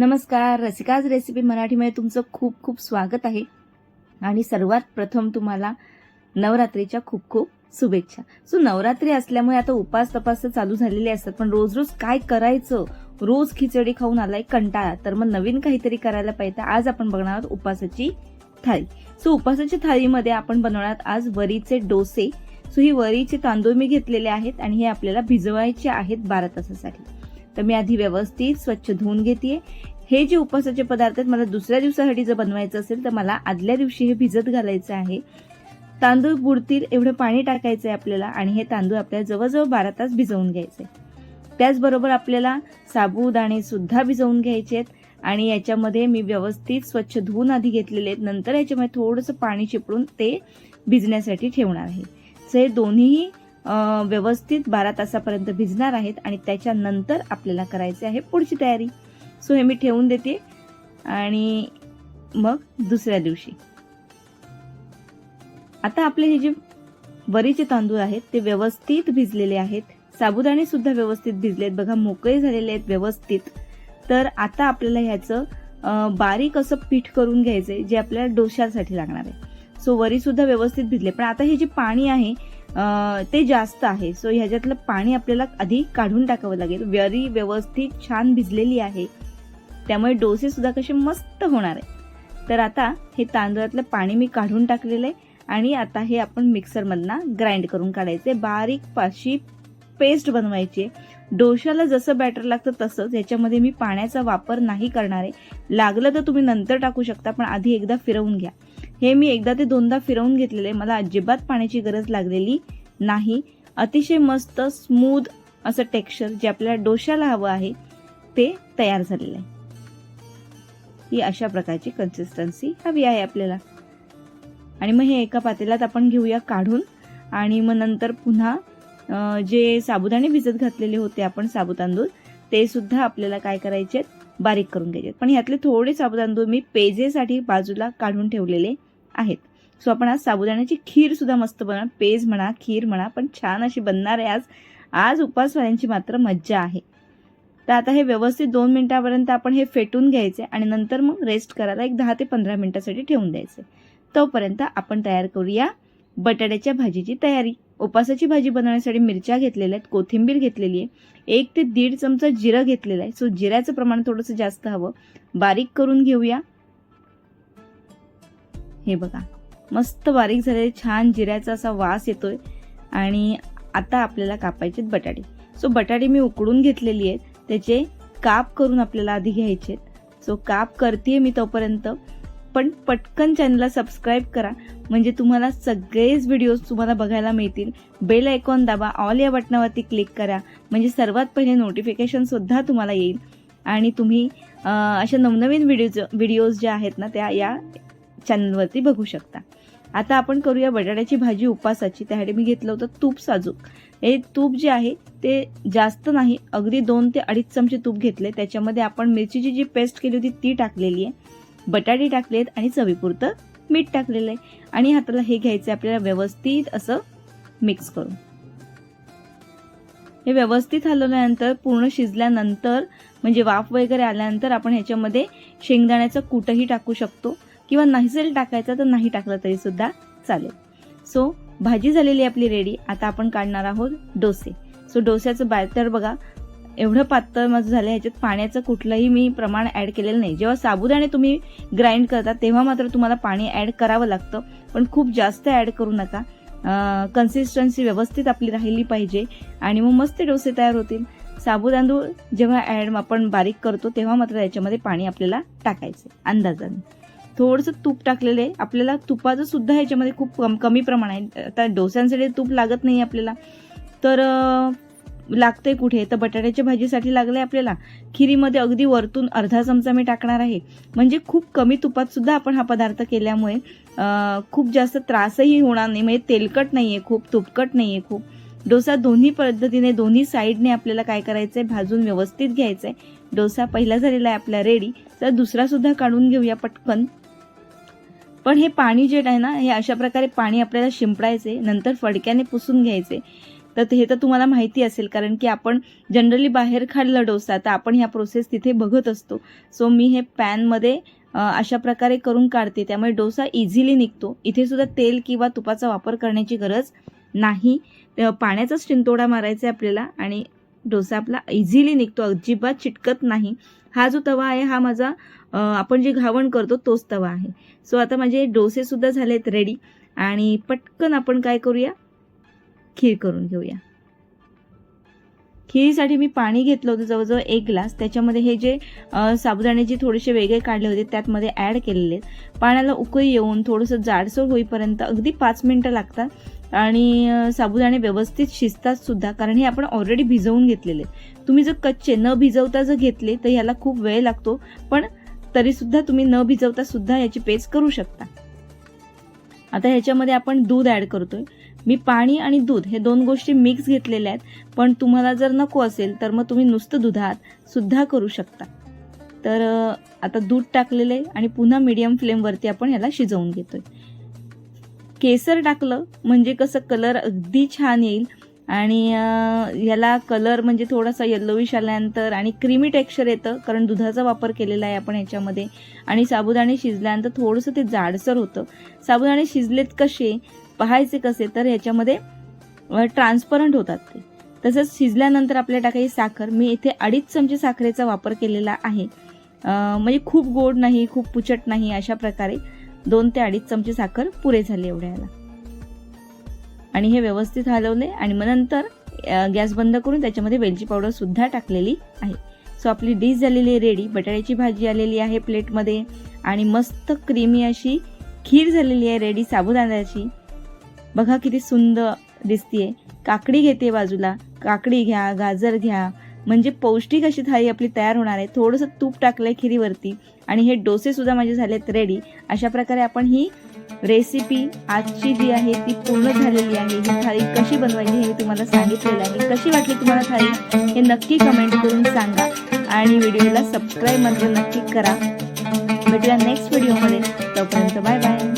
नमस्कार रसिकाज रेसिपी मराठीमध्ये तुमचं खूप खूप स्वागत आहे. आणि सर्वात प्रथम तुम्हाला नवरात्रीच्या खूप खूप शुभेच्छा. सो नवरात्री असल्यामुळे आता उपास तपास चालू झालेले असतात पण रोज रोज काय करायचं? रोज खिचडी खाऊन आलाय कंटाळा. तर मग नवीन काहीतरी करायला पाहिजे. आज आपण बघणार आहोत उपासाची थाळी. सो उपासाच्या थाळीमध्ये आपण बनवणार आहोत आज वरीचे डोसे. सो ही वरीचे तांदूळ मी घेतलेले आहेत आणि हे आपल्याला भिजवायचे आहेत बारा तासासाठी. तर मी आधी व्यवस्थित स्वच्छ धुवून घेते हे जे उपवासाचे पदार्थ आहेत मला दुसऱ्या दिवसासाठी जर बनवायचं असेल तर मला आदल्या दिवशी हे भिजत घालायचं आहे. तांदूळ बुडतील एवढं पाणी टाकायचं आहे आपल्याला आणि हे तांदूळ आपल्याला जवळजवळ बारा तास भिजवून घ्यायचे. त्याचबरोबर आपल्याला साबुदाणे सुद्धा भिजवून घ्यायचे आहेत आणि याच्यामध्ये मी व्यवस्थित स्वच्छ धुवून आधी घेतलेले आहेत. नंतर याच्यामध्ये थोडंसं पाणी चिपळून ते भिजण्यासाठी ठेवणार आहे. सो हे दोन्हीही व्यवस्थित बारा तासापर्यंत भिजणार आहेत आणि त्याच्यानंतर आपल्याला करायचे आहे पुढची तयारी. सो हे मी ठेवून देते. आणि मग दुसऱ्या दिवशी. आता आपले हे जे वरीचे तांदूळ आहेत ते व्यवस्थित भिजलेले आहेत. साबुदाणे सुद्धा व्यवस्थित भिजलेत बघा मोकळे झालेले आहेत व्यवस्थित. तर आता आपल्याला ह्याचं बारीक असं पीठ करून घ्यायचंय जे आपल्याला डोश्यासाठी लागणार आहे. सो वरी सुद्धा व्यवस्थित भिजले. पण आता हे जे पाणी आहे ते जास्त आहे. सो ह्याच्यातलं पाणी आपल्याला आधी काढून टाकावं लागेल. वरी व्यवस्थित छान भिजलेली आहे. त्यामुळे डोसे सुद्धा कसे मस्त होणार आहे. तर आता हे तांदळातलं पाणी मी काढून टाकलेलं आहे आणि आता हे आपण मिक्सरमधनं ग्राइंड करून काढायचे. बारीक पाशी पेस्ट बनवायची. डोशाला जसं बॅटर लागतं तसंच याच्यामध्ये मी पाण्याचा वापर नाही करणार आहे. लागलं तर तुम्ही नंतर टाकू शकता पण आधी एकदा फिरवून घ्या. हे मी एकदा ते दोनदा फिरवून घेतलेले. मला अजिबात पाण्याची गरज लागलेली नाही. अतिशय मस्त स्मूद असं टेक्स्चर जे आपल्याला डोशाला हवं आहे ते तयार झालेलं आहे. ही अशा प्रकारची कन्सिस्टन्सी हवी आहे आपल्याला. आणि मग हे एका पातेल्यात आपण घेऊया काढून. आणि मग नंतर पुन्हा जे साबुदाणे भिजत घातलेले होते आपण साबुतांदूळ ते सुद्धा आपल्याला काय करायचे आहेत? बारीक करून घ्यायचे आहेत. पण ह्यातले थोडे साबुतांदूळ मी पेजेसाठी बाजूला काढून ठेवलेले. आहेत. सो आपण आज साबुदाण्याची खीर सुद्धा मस्त बनवणार. पेज म्हणा खीर म्हणा पण छान अशी बनणार आहे आज. आज उपवासवाल्यांची मात्र मज्जा आहे. तर आता हे व्यवस्थित दोन मिनिटापर्यंत आपण हे फेटून घ्यायचे आणि नंतर मग रेस्ट करायला एक दहा ते पंधरा मिनिटासाठी ठेवून द्यायचे. तोपर्यंत आपण तयार करूया बटाट्याच्या भाजीची तयारी. उपासाची भाजी बनवण्यासाठी मिरच्या घेतलेल्या आहेत कोथिंबीर घेतलेली आहे एक ते दीड चमचा जिरं घेतलेला आहे. सो जिऱ्याचं प्रमाण थोडंसं जास्त हवं. बारीक करून घेऊया. हे बघा. मस्त बारीक झालेले छान जिऱ्याचा असा वास येतोय. आणि आता आपल्याला कापायचे बटाटे. सो बटाटे मी उकडून घेतलेली आहेत. त्याचे काप करून आपल्याला आधी घ्यायचे सो काप करते मी तोपर्यंत. पण पटकन चॅनलला सबस्क्राईब करा. म्हणजे तुम्हाला सगळेच व्हिडिओज तुम्हाला बघायला मिळतील. बेल आयकॉन दाबा ऑल या बटनावरती क्लिक करा. म्हणजे सर्वात पहिले नोटिफिकेशनसुद्धा तुम्हाला येईल. आणि तुम्ही अशा नवनवीन व्हिडिओज व्हिडिओज ज्या आहेत ना त्या या चॅनलवरती बघू शकता. आता आपण करूया बटाट्याची भाजी उपासाची. त्यासाठी मी घेतलं होतं तूप साजूक. हे तूप जे आहे ते जास्त नाही अगदी दोन ते अडीच चमचे तूप घेतले. त्याच्यामध्ये आपण मिरचीची जी पेस्ट केली होती ती टाकलेली आहे. बटाटे टाकले आहेत आणि चवीपुरतं मीठ टाकलेलं आहे. आणि हाताला हे घ्यायचं आपल्याला व्यवस्थित असं मिक्स करून. हे व्यवस्थित हलवल्यानंतर पूर्ण शिजल्यानंतर म्हणजे वाफ वगैरे आल्यानंतर आपण ह्याच्यामध्ये शेंगदाण्याचं कूटही टाकू शकतो. किंवा नाहीसेल टाकायचं तर नाही टाकलं तरी सुद्धा चालेल. सो भाजी झालेली आपली रेडी आता आपण काढणार आहोत डोसे. सो डोस्याचं बॅटर बघा. एवढं पातळ माझं झालं ह्याच्यात पाण्याचं कुठलंही मी प्रमाण ॲड केलेलं नाही. जेव्हा साबुदाणे तुम्ही ग्राइंड करता तेव्हा मात्र तुम्हाला पाणी ॲड करावं लागतं. पण खूप जास्त ॲड करू नका. कन्सिस्टन्सी व्यवस्थित आपली राहिली पाहिजे आणि मग मस्त डोसे तयार होतील. साबुदांदूळ जेव्हा ॲड आपण बारीक करतो तेव्हा मात्र याच्यामध्ये पाणी आपल्याला टाकायचं अंदाजाने. थोडंसं तूप टाकलेलं आहे. आपल्याला तुपाचं सुद्धा ह्याच्यामध्ये खूप कम कमी प्रमाण आहे. आता डोस्यांसाठी तूप लागत नाही आपल्याला. तर लागतंय कुठे? तर बटाट्याच्या भाजीसाठी लागलंय आपल्याला. खिरीमध्ये अगदी वरतून अर्धा चमचा मी टाकणार आहे. म्हणजे खूप कमी तुपात सुद्धा आपण हा पदार्थ केल्यामुळे खूप जास्त त्रासही होणार नाही. म्हणजे तेलकट नाही आहे खूप तुपकट आहे खूप. डोसा दोन्ही पद्धतीने दोन्ही साईडने आपल्याला काय करायचंय? भाजून व्यवस्थित घ्यायचंय. डोसा पहिला झालेला आहे आपला रेडी. तर दुसरा सुद्धा काढून घेऊया पटकन. पण हे पाणी जे आहे ना हे अशा प्रकारे पाणी आपल्याला शिंपडायचे नंतर फडक्याने पुसून घ्यायचे. तर हे तर तुम्हाला माहिती असेल कारण की आपण जनरली बाहेर खाल्लं डोसा तर आपण ह्या प्रोसेस तिथे बघत असतो. सो मी हे पॅनमध्ये अशा प्रकारे करून काढते. त्यामुळे डोसा इझिली निघतो. इथे सुद्धा तेल किंवा तुपाचा वापर करण्याची गरज नाही. पाण्याचाच शिंतोडा मारायचा आहे आपल्याला आणि डोसा आपला इझिली निघतो अजिबात चिटकत नाही. हा जो तवा आहे हा माझा आपण जे घावण करतो तोच तवा आहे. सो आता माझे डोसेसुद्धा झालेत रेडी आणि पटकन आपण काय करूया? खीर करून घेऊया. खिरीसाठी मी पाणी घेतलं होतं जवळजवळ एक ग्लास. त्याच्यामध्ये हे जे साबुदाणे जे थोडेसे वेगळे काढले होते त्यातमध्ये ॲड केलेले आहेत. पाण्याला उकळी येऊन थोडंसं जाडसर होईपर्यंत अगदी पाच मिनटं लागतात. आणि साबुदाणे व्यवस्थित शिजतात सुद्धा कारण हे आपण ऑलरेडी भिजवून घेतलेले. तुम्ही जर कच्चे न भिजवता जर घेतले तर ह्याला खूप वेळ लागतो पण तरीसुद्धा तुम्ही न भिजवता सुद्धा याची पेस्ट करू शकता. आता ह्याच्यामध्ये आपण दूध ॲड करतोय. मी पाणी आणि दूध हे दोन गोष्टी मिक्स घेतलेल्या आहेत पण तुम्हाला जर नको असेल तर मग तुम्ही नुसतं दुधात सुद्धा करू शकता. तर आता दूध टाकलेलं आहे आणि पुन्हा मीडियम फ्लेमवरती आपण ह्याला शिजवून घेतोय. केसर टाकलं म्हणजे कसं कलर अगदी छान येईल. आणि याला कलर म्हणजे थोडासा येल्लोविश आल्यानंतर आणि क्रीमी टेक्स्चर येतं कारण दुधाचा वापर केलेला आहे आपण याच्यामध्ये. आणि साबुदाणे शिजल्यानंतर थोडंसं ते जाडसर होतं. साबुदाणे शिजलेत कसे पाहायचे कसे तर ह्याच्यामध्ये ट्रान्सपरंट होतात ते. तसंच शिजल्यानंतर आपल्या टाकायची साखर. मी इथे अडीच चमचे साखरेचा वापर केलेला आहे. म्हणजे खूप गोड नाही खूप पुचट नाही अशा प्रकारे. दोन ते अडीच चमचे साखर पुरे झाले एवढ्याला. आणि हे व्यवस्थित हलवले आणि मग नंतर गॅस बंद करून त्याच्यामध्ये वेलची पावडर सुद्धा टाकलेली आहे. सो आपली डिश झालेली आहे रेडी बटाट्याची भाजी आलेली आहे प्लेटमध्ये आणि मस्त क्रीमी अशी खीर झालेली आहे रेडी साबुदाण्याची. बघा किती सुंदर दिसतीये. काकडी घेते बाजूला. काकडी घ्या गाजर घ्या म्हणजे पौष्टिक अशी थाळी आपली तयार होणार आहे. थोडंसं तूप टाकलंय खिरीवरती आणि हे डोसे सुद्धा माझे झालेत रेडी अशा प्रकारे आपण ही रेसिपी आजची जी आहे ती पूर्ण झालेली आहे. ही थाळी कशी बनवायची हे मी तुम्हाला सांगितलेलं आहे. कशी वाटली तुम्हाला थाळी? हे नक्की कमेंट करून सांगा. आणि व्हिडिओला सबस्क्राईब मात्र नक्की करा. भेटूया नेक्स्ट व्हिडिओमध्ये तोपर्यंत बाय बाय